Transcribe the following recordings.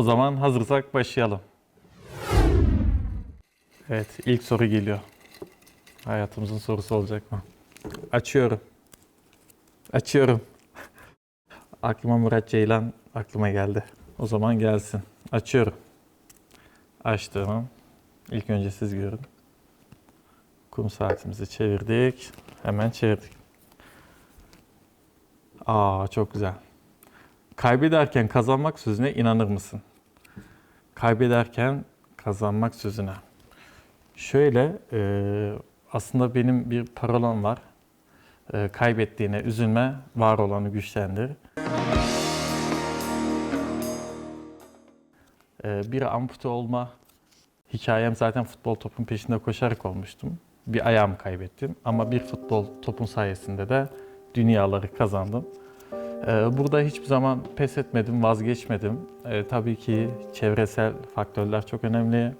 O zaman hazırsak başlayalım. Evet, ilk soru geliyor. Hayatımızın sorusu olacak mı? Açıyorum. Açıyorum. Aklıma Murat Ceylan aklıma geldi. O zaman gelsin. Açıyorum. Açtım. İlk önce siz görün. Kum saatimizi çevirdik. Hemen çevirdik. Aa çok güzel. Kaybederken kazanmak sözüne inanır mısın? Kaybederken kazanmak sözüne. Şöyle, e, aslında benim bir parolam var. E, kaybettiğine üzülme, var olanı güçlendir. E, bir ampute olma hikayem zaten futbol topun peşinde koşarak olmuştum. Bir ayağımı kaybettim ama bir futbol topun sayesinde de dünyaları kazandım. Ee, Burada hiçbir zaman pes etmedim, vazgeçmedim. Ee, Tabii ki çevresel faktörler çok önemli,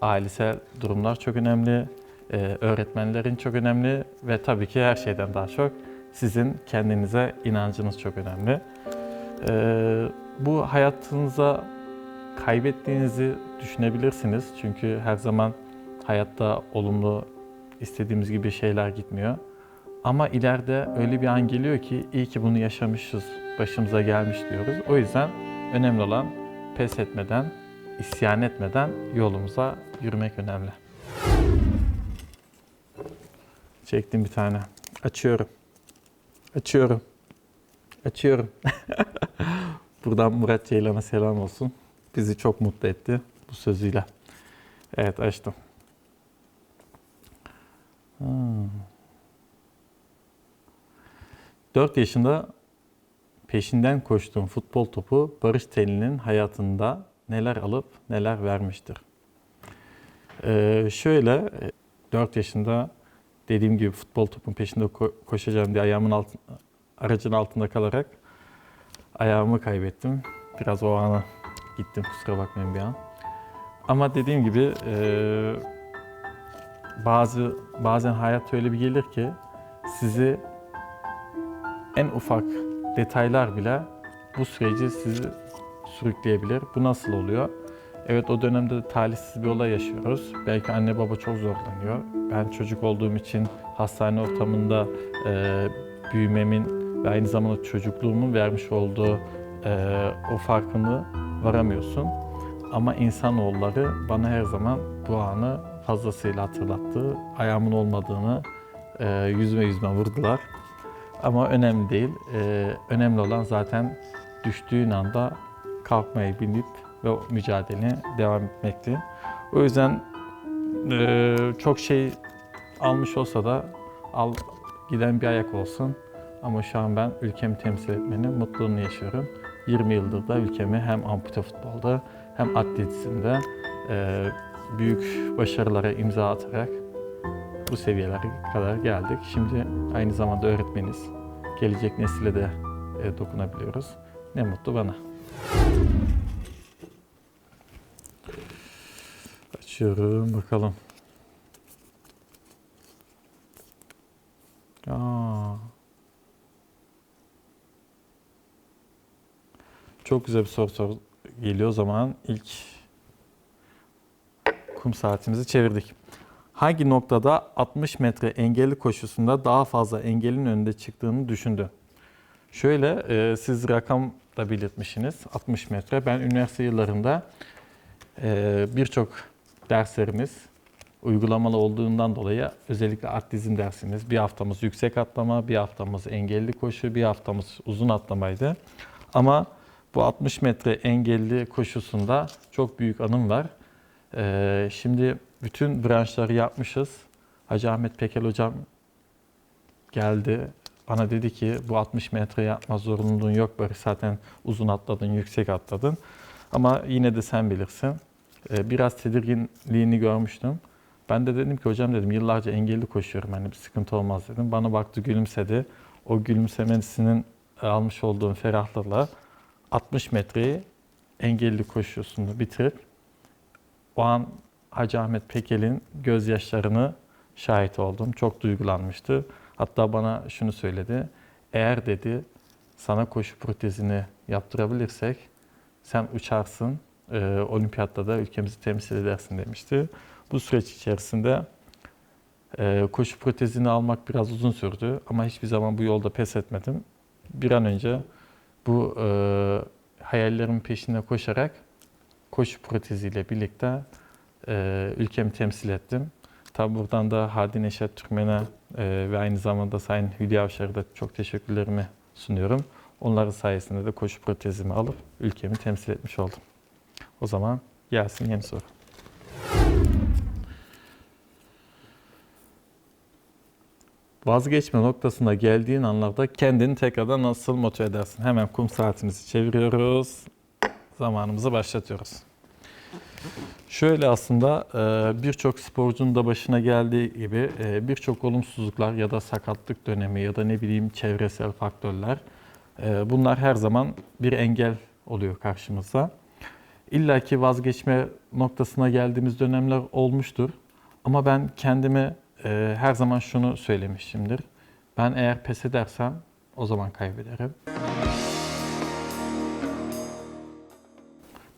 ailesel durumlar çok önemli, ee, öğretmenlerin çok önemli ve tabii ki her şeyden daha çok sizin kendinize inancınız çok önemli. Bu hayatınıza kaybettiğinizi düşünebilirsiniz çünkü her zaman hayatta olumlu istediğimiz gibi şeyler gitmiyor. Ama ileride öyle bir an geliyor ki iyi ki bunu yaşamışız, başımıza gelmiş diyoruz. O yüzden önemli olan pes etmeden, isyan etmeden yolumuza yürümek önemli. Çektim bir tane. Açıyorum. Açıyorum. Açıyorum. Buradan Murat Ceylan'a selam olsun. Bizi çok mutlu etti bu sözüyle. Evet açtım. Hmm. 4 yaşında peşinden koştuğum futbol topu Barış Teli'nin hayatında neler alıp neler vermiştir. Ee, şöyle 4 yaşında dediğim gibi futbol topun peşinde ko- koşacağım diye ayağımın alt, aracın altında kalarak ayağımı kaybettim. Biraz o ana gittim kusura bakmayın bir an. Ama dediğim gibi e, bazı bazen hayat öyle bir gelir ki sizi en ufak detaylar bile bu süreci sizi sürükleyebilir. Bu nasıl oluyor? Evet o dönemde talihsiz bir olay yaşıyoruz. Belki anne baba çok zorlanıyor. Ben çocuk olduğum için hastane ortamında e, büyümemin ve aynı zamanda çocukluğumun vermiş olduğu e, o farkını varamıyorsun. Ama insanoğulları bana her zaman bu anı fazlasıyla hatırlattı. Ayağımın olmadığını e, yüzme yüzme vurdular. Ama önemli değil. Ee, önemli olan zaten düştüğün anda kalkmayı bilip ve o mücadeleye devam etmekti. O yüzden e, çok şey almış olsa da al giden bir ayak olsun. Ama şu an ben ülkemi temsil etmenin mutluluğunu yaşıyorum. 20 yıldır da ülkemi hem ampute futbolda hem atletizmde e, büyük başarılara imza atarak bu seviyelere kadar geldik. Şimdi aynı zamanda öğretmeniz. Gelecek nesile de e, dokunabiliyoruz. Ne mutlu bana. Açıyorum bakalım. Aa. Çok güzel bir soru, soru geliyor o zaman. ilk kum saatimizi çevirdik. Hangi noktada 60 metre engelli koşusunda daha fazla engelin önünde çıktığını düşündü? Şöyle e, siz rakam da belirtmişsiniz 60 metre. Ben üniversite yıllarında e, birçok derslerimiz uygulamalı olduğundan dolayı özellikle atletizm dersimiz bir haftamız yüksek atlama, bir haftamız engelli koşu, bir haftamız uzun atlamaydı. Ama bu 60 metre engelli koşusunda çok büyük anım var. Ee, şimdi bütün branşları yapmışız. Hacı Ahmet Pekel hocam geldi. Bana dedi ki bu 60 metre yapma zorunluluğun yok böyle zaten uzun atladın, yüksek atladın. Ama yine de sen bilirsin. Ee, biraz tedirginliğini görmüştüm. Ben de dedim ki hocam dedim yıllarca engelli koşuyorum hani bir sıkıntı olmaz dedim. Bana baktı gülümsedi. O gülümsemesinin almış olduğum ferahlıkla 60 metreyi engelli koşusunu bitirip o an Hacı Ahmet Pekel'in gözyaşlarını şahit oldum. Çok duygulanmıştı. Hatta bana şunu söyledi. Eğer dedi sana koşu protezini yaptırabilirsek sen uçarsın, e, olimpiyatta da ülkemizi temsil edersin demişti. Bu süreç içerisinde e, koşu protezini almak biraz uzun sürdü ama hiçbir zaman bu yolda pes etmedim. Bir an önce bu e, hayallerimin peşinde koşarak koşu proteziyle birlikte e, ülkemi temsil ettim. Tabi buradan da Hadi Neşet Türkmen'e e, ve aynı zamanda Sayın Hülya Avşar'a da çok teşekkürlerimi sunuyorum. Onların sayesinde de koşu protezimi alıp ülkemi temsil etmiş oldum. O zaman gelsin yeni soru. Vazgeçme noktasına geldiğin anlarda kendini tekrardan nasıl motive edersin? Hemen kum saatimizi çeviriyoruz. Zamanımızı başlatıyoruz. Şöyle aslında e, birçok sporcunun da başına geldiği gibi e, birçok olumsuzluklar ya da sakatlık dönemi ya da ne bileyim çevresel faktörler e, bunlar her zaman bir engel oluyor karşımıza. İlla ki vazgeçme noktasına geldiğimiz dönemler olmuştur. Ama ben kendime her zaman şunu söylemişimdir. Ben eğer pes edersem o zaman kaybederim.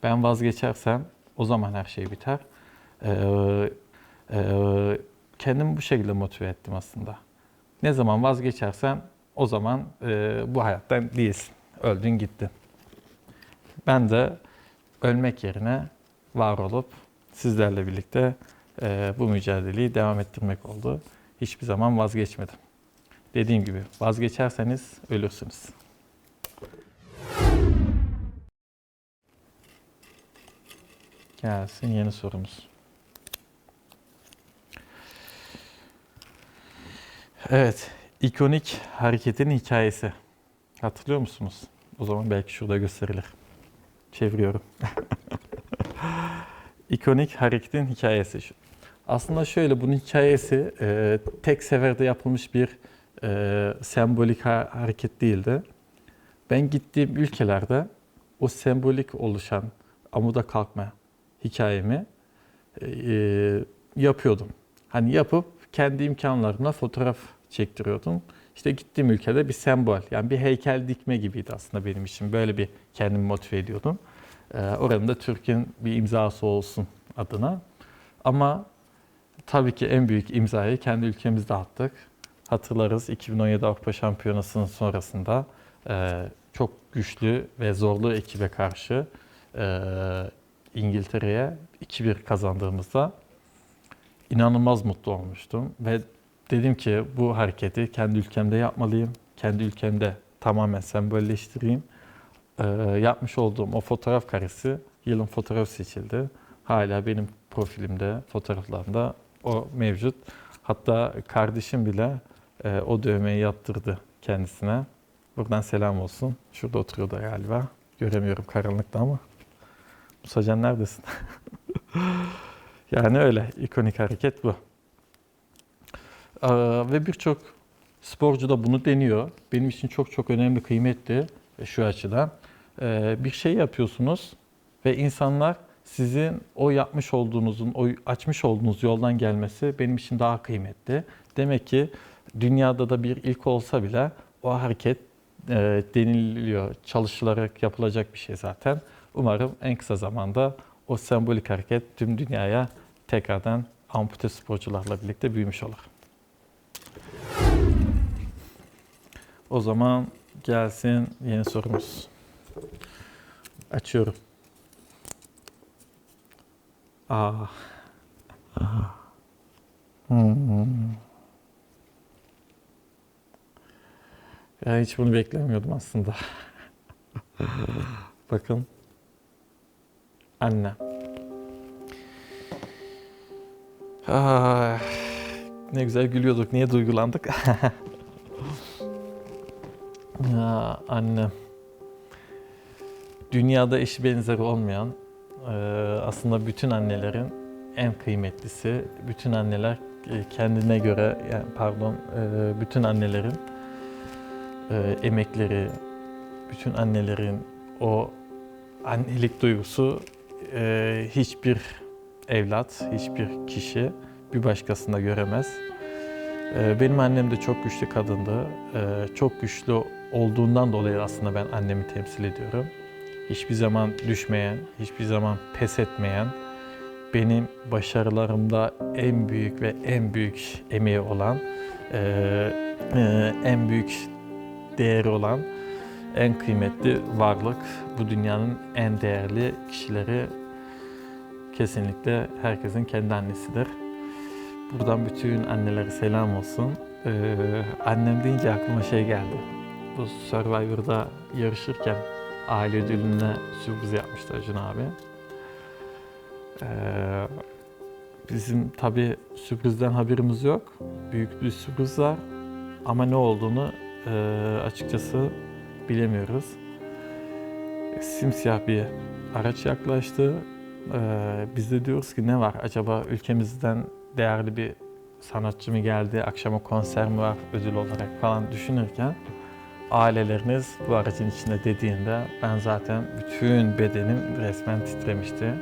Ben vazgeçersem o zaman her şey biter. Ee, e, kendimi bu şekilde motive ettim aslında. Ne zaman vazgeçersen o zaman e, bu hayattan değilsin. Öldün gittin. Ben de ölmek yerine var olup sizlerle birlikte e, bu mücadeleyi devam ettirmek oldu. Hiçbir zaman vazgeçmedim. Dediğim gibi vazgeçerseniz ölürsünüz. Gelsin yeni sorumuz. Evet, ikonik hareketin hikayesi. Hatırlıyor musunuz? O zaman belki şurada gösterilir. Çeviriyorum. ikonik hareketin hikayesi. Aslında şöyle, bunun hikayesi e, tek seferde yapılmış bir e, sembolik ha- hareket değildi. Ben gittiğim ülkelerde o sembolik oluşan amuda kalkma hikayemi e, yapıyordum. Hani yapıp kendi imkanlarımla fotoğraf çektiriyordum. İşte gittiğim ülkede bir sembol, yani bir heykel dikme gibiydi aslında benim için. Böyle bir kendimi motive ediyordum. E, oranın da Türk'ün bir imzası olsun adına. Ama tabii ki en büyük imzayı kendi ülkemizde attık. Hatırlarız 2017 Avrupa Şampiyonası'nın sonrasında e, çok güçlü ve zorlu ekibe karşı e, İngiltere'ye 2-1 kazandığımızda inanılmaz mutlu olmuştum ve dedim ki bu hareketi kendi ülkemde yapmalıyım. Kendi ülkemde tamamen sembolleştireyim. Ee, yapmış olduğum o fotoğraf karesi yılın fotoğrafı seçildi. Hala benim profilimde, fotoğraflarımda o mevcut. Hatta kardeşim bile e, o dövmeyi yaptırdı kendisine. Buradan selam olsun. Şurada oturuyordu galiba. Göremiyorum karanlıkta ama. Musacan neredesin? yani öyle ikonik hareket bu. Ee, ve birçok sporcu da bunu deniyor. Benim için çok çok önemli, kıymetli şu açıdan. Ee, bir şey yapıyorsunuz ve insanlar sizin o yapmış olduğunuzun, o açmış olduğunuz yoldan gelmesi benim için daha kıymetli. Demek ki dünyada da bir ilk olsa bile o hareket e, deniliyor, çalışılarak yapılacak bir şey zaten. Umarım en kısa zamanda o sembolik hareket tüm dünyaya tekrardan ampute sporcularla birlikte büyümüş olur. O zaman gelsin yeni sorumuz. Açıyorum. Aa. Hmm. Ben hiç bunu beklemiyordum aslında. Bakın. Anne. Ah, ne güzel gülüyorduk. Niye duygulandık? ya annem. Dünyada eşi benzeri olmayan, e, aslında bütün annelerin en kıymetlisi. Bütün anneler e, kendine göre, yani pardon, e, bütün annelerin emekleri, bütün annelerin o annelik duygusu e, hiçbir evlat, hiçbir kişi bir başkasında göremez. E, benim annem de çok güçlü kadındı. E, çok güçlü olduğundan dolayı aslında ben annemi temsil ediyorum. hiçbir zaman düşmeyen, hiçbir zaman pes etmeyen, benim başarılarımda en büyük ve en büyük emeği olan, eee, eee, en büyük değeri olan, en kıymetli varlık, bu dünyanın en değerli kişileri kesinlikle herkesin kendi annesidir. Buradan bütün annelere selam olsun. Ee, annem deyince aklıma şey geldi. Bu Survivor'da yarışırken aile ödülüne sürpriz yapmıştı Acun abi. Ee, bizim tabii sürprizden haberimiz yok. Büyük bir sürpriz var. Ama ne olduğunu e, açıkçası bilemiyoruz. Simsiyah bir araç yaklaştı. Ee, biz de diyoruz ki ne var acaba ülkemizden değerli bir sanatçı mı geldi, akşama konser mi var ödül olarak falan düşünürken aileleriniz bu aracın içinde dediğinde ben zaten bütün bedenim resmen titremişti.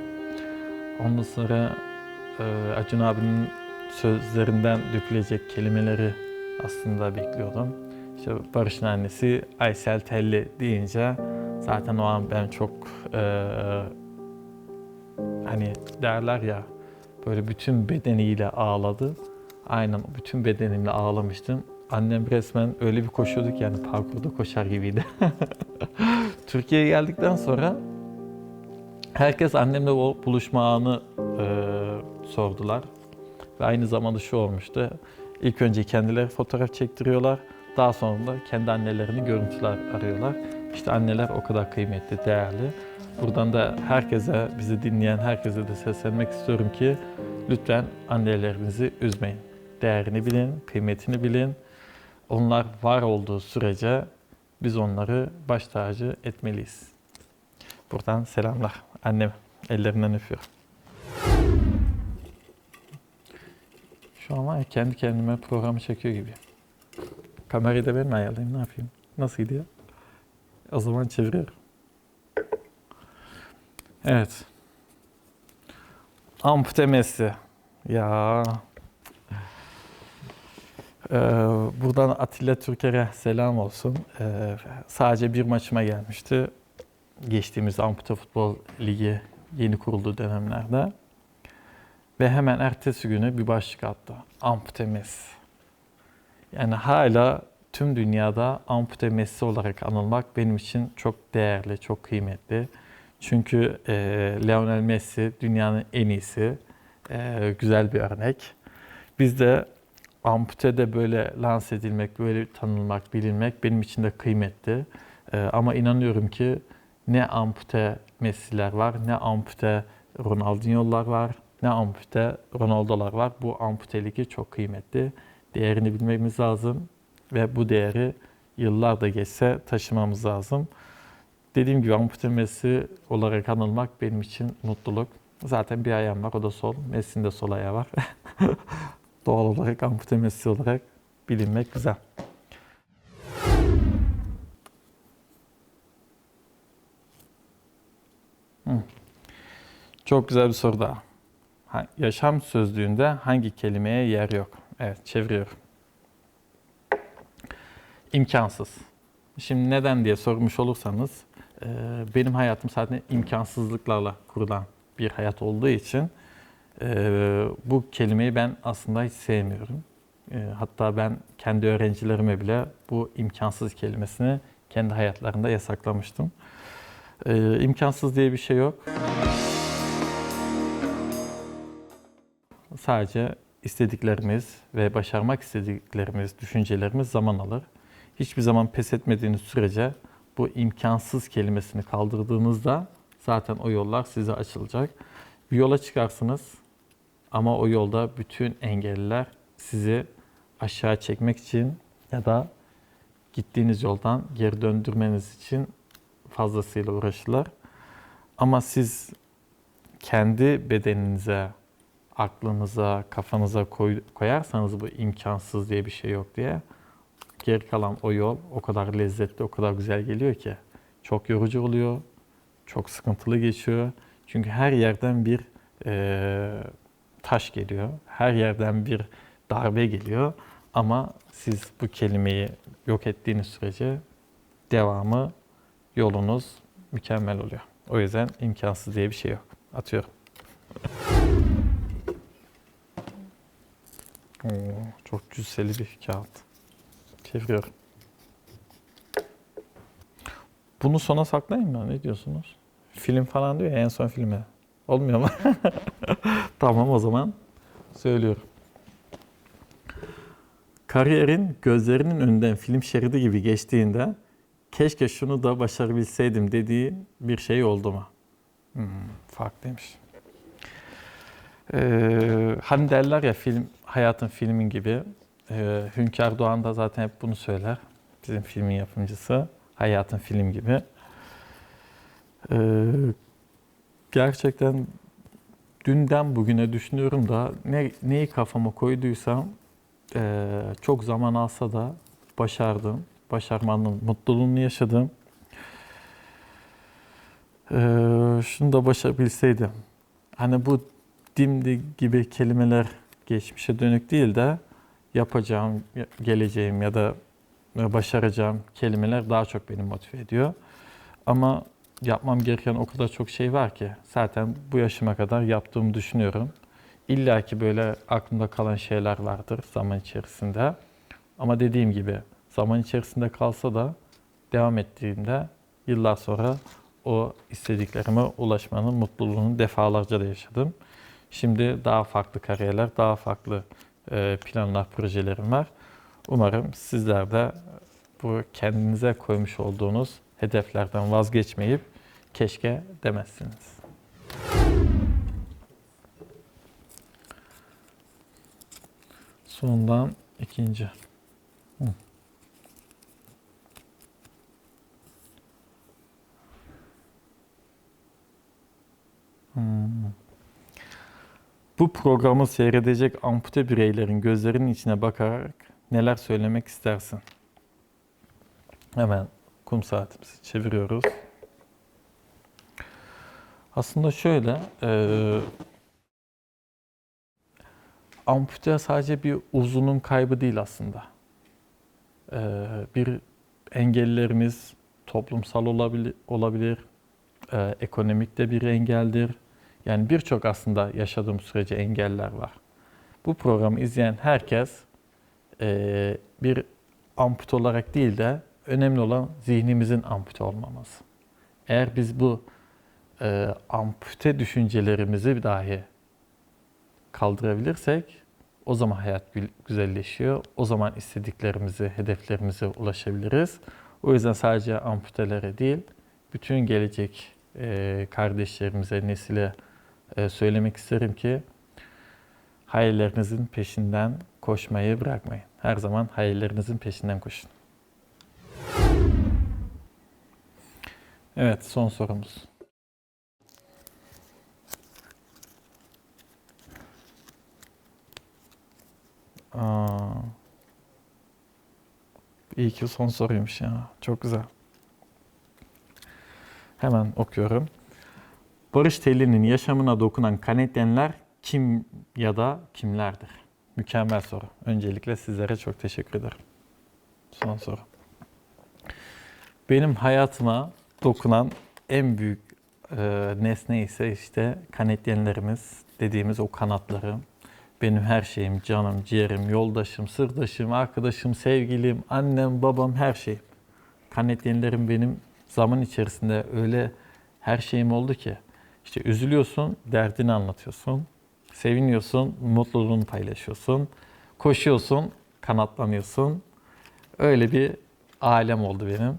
Ondan sonra e, Acun abinin sözlerinden dökülecek kelimeleri aslında bekliyordum. İşte Barış'ın annesi Aysel Telli deyince zaten o an ben çok e, hani derler ya böyle bütün bedeniyle ağladı. Aynen bütün bedenimle ağlamıştım. Annem resmen öyle bir koşuyordu ki yani parkurda koşar gibiydi. Türkiye'ye geldikten sonra herkes annemle o buluşma anı e, sordular. Ve aynı zamanda şu olmuştu. İlk önce kendileri fotoğraf çektiriyorlar. Daha sonra da kendi annelerini görüntüler arıyorlar. İşte anneler o kadar kıymetli, değerli. Buradan da herkese, bizi dinleyen herkese de seslenmek istiyorum ki lütfen annelerinizi üzmeyin. Değerini bilin, kıymetini bilin. Onlar var olduğu sürece biz onları baş tacı etmeliyiz. Buradan selamlar. Annem ellerinden öpüyorum. Şu an var kendi kendime programı çekiyor gibi. Kamerayı da ben mi ayarlayayım ne yapayım? Nasıl gidiyor? O zaman çeviriyorum. Evet. Ampute Messi. Ya. Ee, buradan Atilla Türker'e selam olsun. Ee, sadece bir maçıma gelmişti. Geçtiğimiz Ampute Futbol Ligi yeni kurulduğu dönemlerde. Ve hemen ertesi günü bir başlık attı. Ampute Messi. Yani hala tüm dünyada ampute Messi olarak anılmak benim için çok değerli, çok kıymetli. Çünkü e, Lionel Messi dünyanın en iyisi, e, güzel bir örnek. Biz de amputede böyle lanse edilmek, böyle tanınmak, bilinmek benim için de kıymetli. E, ama inanıyorum ki ne ampute Messi'ler var, ne ampute Ronaldinho'lar var, ne ampute Ronaldo'lar var. Bu amputeligi çok kıymetli. Değerini bilmemiz lazım ve bu değeri yıllar da geçse taşımamız lazım. Dediğim gibi ampute Messi olarak anılmak benim için mutluluk. Zaten bir ayağım var o da sol. Messi'nin de sol ayağı var. Doğal olarak ampute Messi olarak bilinmek güzel. Çok güzel bir soru daha. Ha, Yaşam sözlüğünde hangi kelimeye yer yok? Evet, çeviriyorum. İmkansız. Şimdi neden diye sormuş olursanız, benim hayatım zaten imkansızlıklarla kurulan bir hayat olduğu için bu kelimeyi ben aslında hiç sevmiyorum. Hatta ben kendi öğrencilerime bile bu imkansız kelimesini kendi hayatlarında yasaklamıştım. İmkansız diye bir şey yok. Sadece istediklerimiz ve başarmak istediklerimiz, düşüncelerimiz zaman alır. Hiçbir zaman pes etmediğiniz sürece bu imkansız kelimesini kaldırdığınızda zaten o yollar size açılacak. Bir yola çıkarsınız ama o yolda bütün engelliler sizi aşağı çekmek için ya da gittiğiniz yoldan geri döndürmeniz için fazlasıyla uğraşırlar. Ama siz kendi bedeninize, aklınıza, kafanıza koy, koyarsanız bu imkansız diye bir şey yok diye geri kalan o yol o kadar lezzetli, o kadar güzel geliyor ki çok yorucu oluyor, çok sıkıntılı geçiyor. Çünkü her yerden bir e, taş geliyor, her yerden bir darbe geliyor. Ama siz bu kelimeyi yok ettiğiniz sürece devamı, yolunuz mükemmel oluyor. O yüzden imkansız diye bir şey yok. Atıyorum. Oo, çok cüsseli bir kağıt. Çeviriyorum. Bunu sona saklayayım mı? Ne diyorsunuz? Film falan diyor ya en son filme. Olmuyor mu? tamam o zaman söylüyorum. Kariyerin gözlerinin önünden film şeridi gibi geçtiğinde keşke şunu da başarabilseydim dediği bir şey oldu mu? Hmm, farklıymış. Ee, hani derler ya film hayatın filmin gibi. Ee, Hünkar Doğan da zaten hep bunu söyler. Bizim filmin yapımcısı. Hayatın film gibi. Ee, gerçekten dünden bugüne düşünüyorum da ne, neyi kafama koyduysam eee, çok zaman alsa da başardım. Başarmanın mutluluğunu yaşadım. Eee, şunu da başarabilseydim. Hani bu dimdi gibi kelimeler geçmişe dönük değil de yapacağım, geleceğim ya da başaracağım kelimeler daha çok beni motive ediyor. Ama yapmam gereken o kadar çok şey var ki zaten bu yaşıma kadar yaptığımı düşünüyorum. İlla ki böyle aklımda kalan şeyler vardır zaman içerisinde. Ama dediğim gibi zaman içerisinde kalsa da devam ettiğimde yıllar sonra o istediklerime ulaşmanın mutluluğunu defalarca da yaşadım. Şimdi daha farklı kariyerler, daha farklı e, planlar, projelerim var. Umarım sizler de bu kendinize koymuş olduğunuz hedeflerden vazgeçmeyip keşke demezsiniz. Sondan ikinci. Hmm. Bu programı seyredecek ampute bireylerin gözlerinin içine bakarak neler söylemek istersin? Hemen kum saatimizi çeviriyoruz. Aslında şöyle, e, ampute sadece bir uzunun kaybı değil aslında. E, bir engellerimiz toplumsal olabilir, olabilir e, ekonomik de bir engeldir. Yani birçok aslında yaşadığım sürece engeller var. Bu programı izleyen herkes e, bir ampute olarak değil de önemli olan zihnimizin ampute olmaması. Eğer biz bu e, ampute düşüncelerimizi dahi kaldırabilirsek o zaman hayat gü- güzelleşiyor. O zaman istediklerimizi, hedeflerimize ulaşabiliriz. O yüzden sadece amputelere değil, bütün gelecek e, kardeşlerimize, nesile söylemek isterim ki hayallerinizin peşinden koşmayı bırakmayın. Her zaman hayallerinizin peşinden koşun. Evet, son sorumuz. Aa, iyi ki son soruymuş ya. Çok güzel. Hemen okuyorum. Barış Telli'nin yaşamına dokunan kanetyenler kim ya da kimlerdir? Mükemmel soru. Öncelikle sizlere çok teşekkür ederim. Son soru. Benim hayatıma dokunan en büyük e, nesne ise işte kanetyenlerimiz dediğimiz o kanatlarım. Benim her şeyim, canım, ciğerim, yoldaşım, sırdaşım, arkadaşım, sevgilim, annem, babam, her şeyim. Kanetyenlerim benim zaman içerisinde öyle her şeyim oldu ki. İşte üzülüyorsun, derdini anlatıyorsun. Seviniyorsun, mutluluğunu paylaşıyorsun. Koşuyorsun, kanatlanıyorsun. Öyle bir alem oldu benim.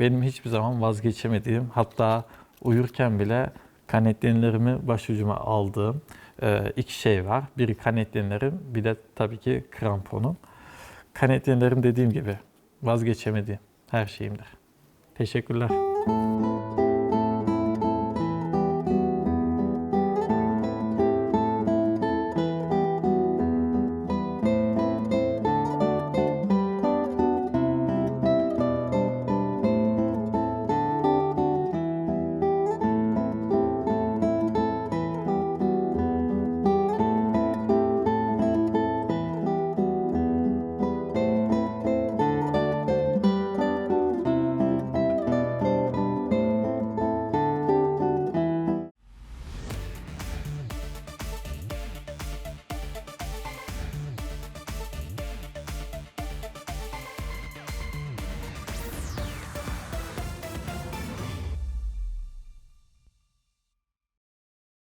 Benim hiçbir zaman vazgeçemediğim, hatta uyurken bile kanetlenlerimi başucuma aldığım e, iki şey var. Biri kanetlenlerim, bir de tabii ki kramponum. Kanetlenlerim dediğim gibi vazgeçemediğim her şeyimdir. Teşekkürler.